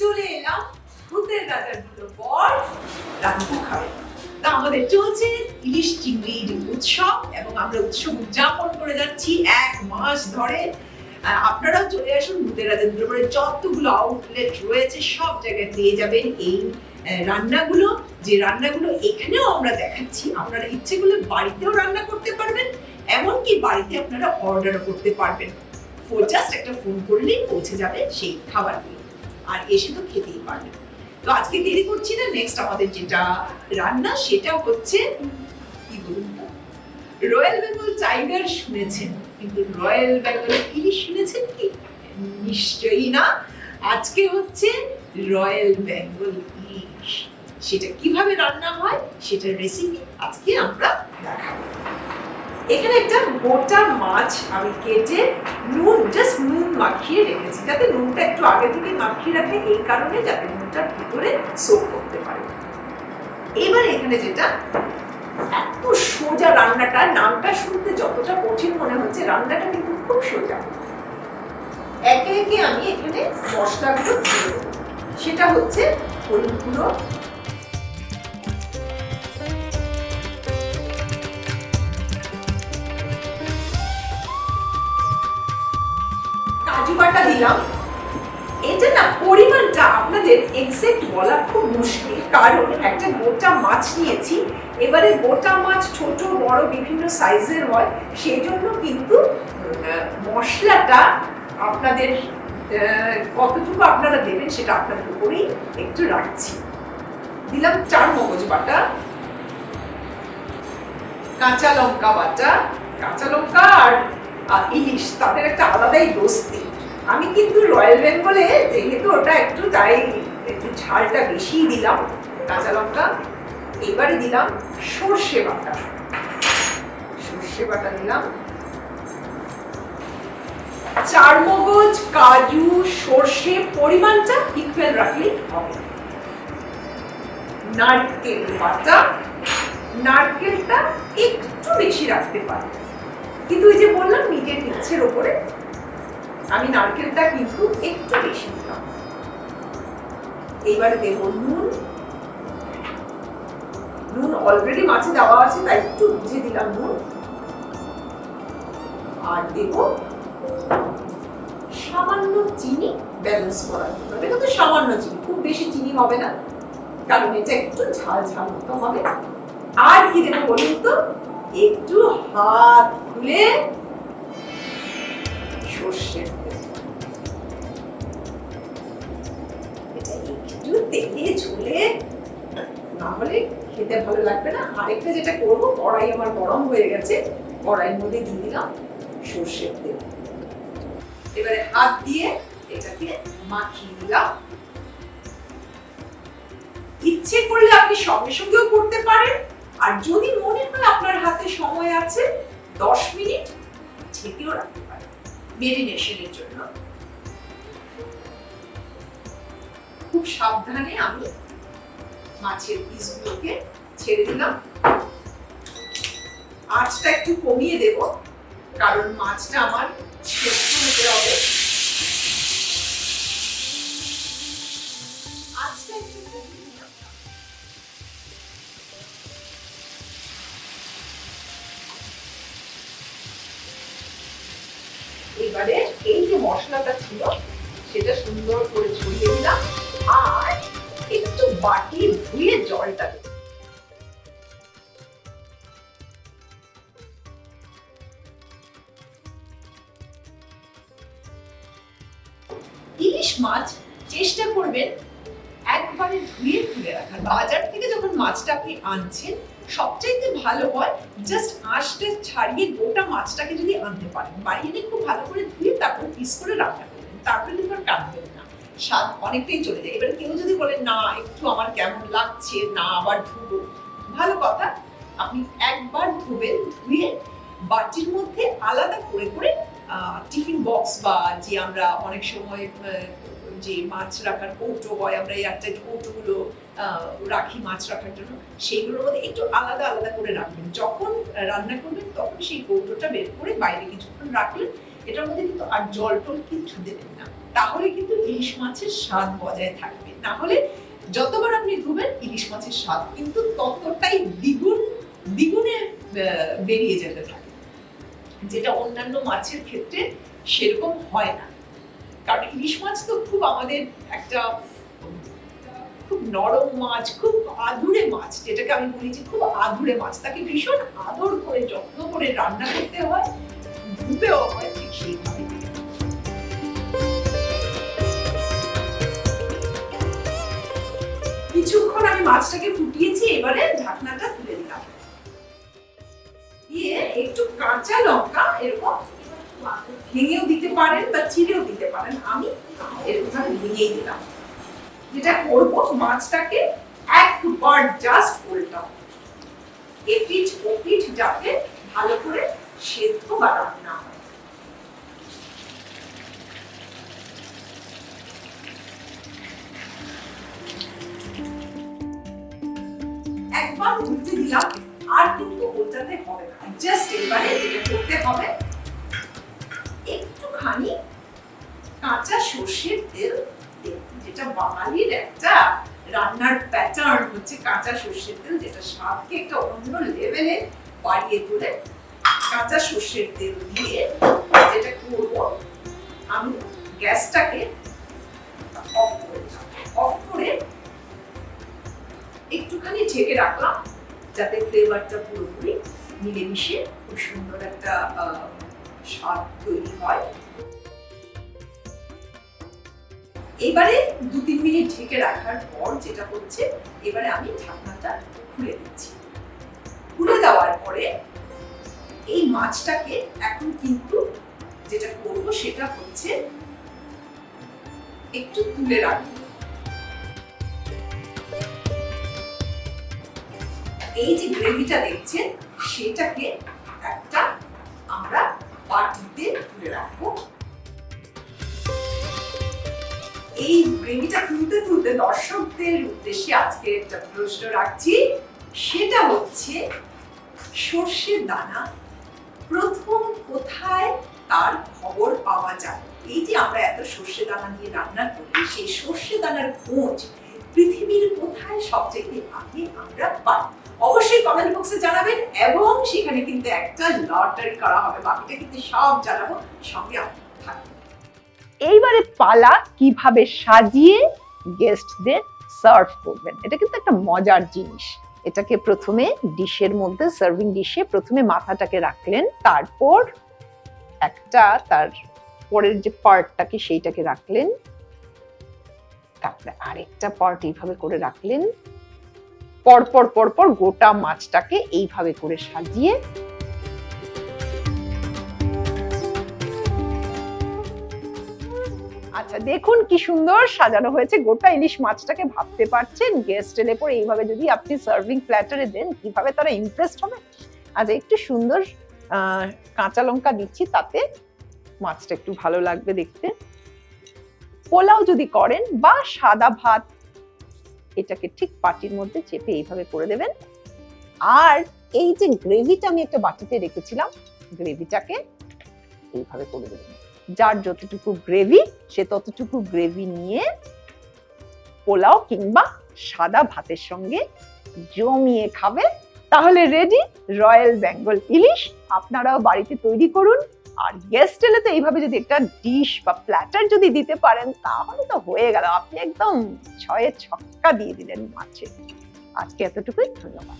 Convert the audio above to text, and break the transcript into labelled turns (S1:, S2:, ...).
S1: চলে এলাম ভূতের রাজার দুটো আমাদের চলছে ইলিশ চিংড়ির উৎসব এবং আমরা উৎসব উদযাপন করে যাচ্ছি এক মাস ধরে। আর আপনারাও চলে আসুন ভূতের যতগুলো আউটলেট রয়েছে সব জায়গায় পেয়ে যাবেন এই রান্নাগুলো। যে রান্নাগুলো এখানেও আমরা দেখাচ্ছি, আপনারা ইচ্ছে করলে বাড়িতেও রান্না করতে পারবেন, এমনকি বাড়িতে আপনারা অর্ডারও করতে পারবেন। ফোন জাস্ট একটা ফোন করলেই পৌঁছে যাবে সেই খাবারগুলো। আর এসে তো খেতেই পারবেন তো আজকে দেরি করছি না নেক্সট আমাদের যেটা রান্না সেটা হচ্ছে, কি বলুন রয়্যাল বেঙ্গল টাইগার শুনেছেন, কিন্তু রয়্যাল বেঙ্গল ইলিশ শুনেছেন কি? নিশ্চয়ই না। আজকে হচ্ছে রয়্যাল বেঙ্গল ইলিশ সেটা কীভাবে রান্না হয়, সেটার রেসিপি আজকে আমরা দেখাবো। এখানে একটা গোটা মাছ আমি কেটে নুন জাস্ট নুন মাখিয়ে রেখেছি। যাতে নুনটা একটু আগে থেকে মাখিয়ে রাখে, এই কারণে যাতে নুনটা ভিতরে সোপ করতে পারে। এবার এখানে যেটা, এত সোজা রান্নাটা, নামটা শুনতে যতটা কঠিন মনে হচ্ছে, রান্নাটা কিন্তু খুব সোজা। একে একে আমি এখানে মশলাগুলো সেটা হচ্ছে হলুদ গুঁড়ো দিলাম এটা না পরিমাণটা আপনাদের এক্সাক্ট বলা খুব মুশকিল। কারণ একটা গোটা মাছ নিয়েছি, এবারে গোটা মাছ ছোট, বড়, বিভিন্ন সাইজের হয় সেই জন্য কিন্তু মশলাটা আপনাদের কতটুকু আপনারা দেবেন সেটা আপনাদের উপরেই একটু রাখছি। দিলাম চার মগজ বাটা, কাঁচা লঙ্কা বাটা, কাঁচা লঙ্কা আর ইলিশ, তাদের একটা আলাদাই দোস্তি। আমি কিন্তু রয়্যাল বেঙ্গলে যেহেতু ওটা একটু, তাই একটু ঝালটা বেশি দিলাম, কাঁচা লঙ্কা। এবারে দিলাম সর্ষে বাটা। সর্ষে বাটা দিলাম। চার মগজ কাজু, সর্ষে, পরিমাণটা ইকুয়াল রাখলেই হবে। নারকেল বাটা। নারকেলটা একটু বেশি রাখতে পারি। কিন্তু ওই যে বললাম, নিজের ইচ্ছের ওপরে আমি নারকেলটা কিন্তু একটু বেশি দিলাম। এইবারে দেব নুন। নুন অলরেডি মাছে দেওয়া আছে, তাই একটু বুঝে দিলাম নুন। আর দেব সামান্য চিনি ব্যালেন্স করার জন্য। এটা তো সামান্য চিনি, খুব বেশি চিনি হবে না, কারণ এটা একটু ঝাল ঝাল মতো হবে। আর কি দেবো বলুন তো? একটু হাত খুলে সর্ষের তেলে ঝুলে, না হলে খেতে ভালো লাগবে না। আরেকটা যেটা করব, কড়াই আমার গরম হয়ে গেছে, কড়াইয়ের মধ্যে দিয়ে দিলাম সর্ষের তেল। এবারে হাত দিয়ে এটাকে মাখিয়ে দিলাম ইচ্ছে করলে আপনি সঙ্গে সঙ্গেও করতে পারেন, আর যদি মনে হয় আপনার হাতে সময় আছে, দশ মিনিট ঢেকেও রাখতে পারেন মেরিনেশনের জন্য। খুব সাবধানে আমি মাছের পিসগুলোকে ছেড়ে দিলাম। আঁচটা একটু কমিয়ে দেব, কারণ মাছটা আমার সেদ্ধ হতে হবে। এবারে এই যে মশলাটা ছিল, সেটা সুন্দর করে ছড়িয়ে দিলাম। আর একটু বাটি ধুয়ে জলটা দেব ইলিশ মাছ চেষ্টা করবেন একবারে ধুয়ে তুলে রাখার। বাজার থেকে যখন মাছটা আপনি আনছেন, সবচাইতে ভালো হয় জাস্ট আঁশটা ছাড়িয়ে গোটা মাছটাকে যদি আনতে পারেন। বাড়ি এনে খুব ভালো করে ধুয়ে তারপর পিস করে রান্না করবেন তারপরে আর কাটবেন স্বাদ অনেকটাই চলে যায়। এবার কেউ যদি বলে, না, একটু আমার কেমন লাগছে, না, আবার ধুবো। ভালো কথা, আপনি একবার ধুবেন ধুয়ে বাটির মধ্যে আলাদা করে করে টিফিন বক্স বা যে আমরা অনেক সময় যে মাছ রাখার কৌটো হয়, আমরা একটা কৌটোগুলো রাখি মাছ রাখার জন্য, সেইগুলোর মধ্যে একটু আলাদা আলাদা করে রাখবেন। যখন রান্না করবেন, তখন সেই কৌটোটা বের করে বাইরে কিছুক্ষণ রাখলেন এটার মধ্যে কিন্তু আর জল টল কিচ্ছু দেবেন না। তাহলে কিন্তু ইলিশ মাছের স্বাদ বজায় থাকবে। না হলে যতবার আপনি ধুবেন, ইলিশ মাছের স্বাদ কিন্তু ততটাই দ্বিগুণ, দ্বিগুণে বেরিয়ে যেতে থাকে। যেটা অন্যান্য মাছের ক্ষেত্রে সেরকম হয় না। কারণ ইলিশ মাছ তো খুব আমাদের একটা, খুব নরম মাছ, খুব আদুরে মাছ, যেটাকে আমি বলি যে খুব আদুরে মাছ। তাকে ভীষণ আদর করে, যত্ন করে রান্না করতে হয়। আমি মাছটাকে ফুটিয়েছি, এবারে ঢাকনাটা তুলে দিলাম। দিয়ে একটু কাঁচা লঙ্কা, এরকম ভেঙেও দিতে পারেন বা চিড়েও দিতে পারেন, আমি এরকম ভাবে ভেঙেই দিলাম। যেটা করব, মাছটাকে একবার জাস্ট উল্টাও এপিঠ ওপিঠ যাতে ভালো করে সেদ্ধ বা রান্না হয়। একবার উল্টে দিলাম, আর কিন্তু উল্টাতে হবে না। জাস্ট এবারে যেটা করতে হবে। একটুখানি কাঁচা সর্ষের তেল যেটা বাঙালির একটা রান্নার প্যাটার্ন হচ্ছে কাঁচা সর্ষের তেল, যেটা স্বাদকে একটা অন্য লেভেলে বাড়িয়ে তোলে। কাঁচা সর্ষের তেল দিয়ে যেটা করব, আমি গ্যাসটাকে অফ করে দিলাম। অফ করে একটুখানি ঢেকে রাখলাম, যাতে ফ্লেভারটা পুরোপুরি মিলেমিশে খুব সুন্দর একটা স্বাদ তৈরি হয়। এবারে দু তিন মিনিট ঢেকে রাখার পর যেটা হচ্ছে, এবারে আমি ঢাকনাটা খুলে দিচ্ছি। খুলে দেওয়ার পরে এই মাছটাকে এখন কিন্তু যেটা করব সেটা হচ্ছে একটু তুলে রাখব। এই যে গ্রেভিটা দেখছেন, সেটাকে একটা আমরা বাটিতে তুলে রাখব। এই গ্রেভিটা তুলতে তুলতে দর্শকদের উদ্দেশ্যে আজকে একটা প্রশ্ন রাখছি, সেটা হচ্ছে সর্ষের দানা প্রথম কোথায় তার খবর পাওয়া যায়? এই যে আমরা এত সর্ষে দানা দিয়ে রান্না করি, সেই সর্ষে দানার খোঁজ পৃথিবীর কোথায় সবচেয়ে আগে আমরা পাই? অবশ্যই কমেন্ট বক্সে জানাবেন এবং সেখানে কিন্তু একটা লটারি করা হবে। বাকিটা কিন্তু সব জানাব। সঙ্গে
S2: এইবারে পালা কীভাবে সাজিয়ে গেস্টদের সার্ভ করবেন? এটা কিন্তু একটা মজার জিনিস। এটাকে প্রথমে ডিশের মধ্যে সার্ভিং ডিশে প্রথমে মাথাটাকে রাখলেন, তারপর একটা তার পরের যে পার্টটাকে সেইটাকে রাখলেন, তারপরে আরেকটা পার্ট এইভাবে করে রাখলেন, পরপর পরপর গোটা মাছটাকে এইভাবে করে সাজিয়ে আচ্ছা দেখুন কি সুন্দর সাজানো হয়েছে। গোটা ইলিশ মাছটাকে ভাবতে পারছেন গেস্ট এলে পরে। এইভাবে যদি আপনি সার্ভিং প্ল্যাটারে দেন, কীভাবে তারা ইমপ্রেসড হবে? আচ্ছা একটু সুন্দর কাঁচা লঙ্কা দিচ্ছি, তাতে মাছটা একটু ভালো লাগবে দেখতে। পোলাও যদি করেন বা সাদা ভাত, এটাকে ঠিক পাটির মধ্যে চেপে এইভাবে করে দেবেন। আর এই যে গ্রেভিটা আমি একটা বাটিতে রেখেছিলাম গ্রেভিটাকে এইভাবে করে দেবেন। যার যতটুকু গ্রেভি সে ততটুকু গ্রেভি নিয়ে পোলাও কিংবা সাদা ভাতের সঙ্গে জমিয়ে খাবে। তাহলে রেডি রয়্যাল বেঙ্গল ইলিশ আপনারাও বাড়িতে তৈরি করুন। আর গেস্ট এলে তো এইভাবে যদি একটা ডিশ বা প্ল্যাটার যদি দিতে পারেন, তাহলে তো হয়ে গেল। আপনি একদম ছয়ে ছক্কা দিয়ে দিলেন মাছে। আজকে এতটুকুই, ধন্যবাদ।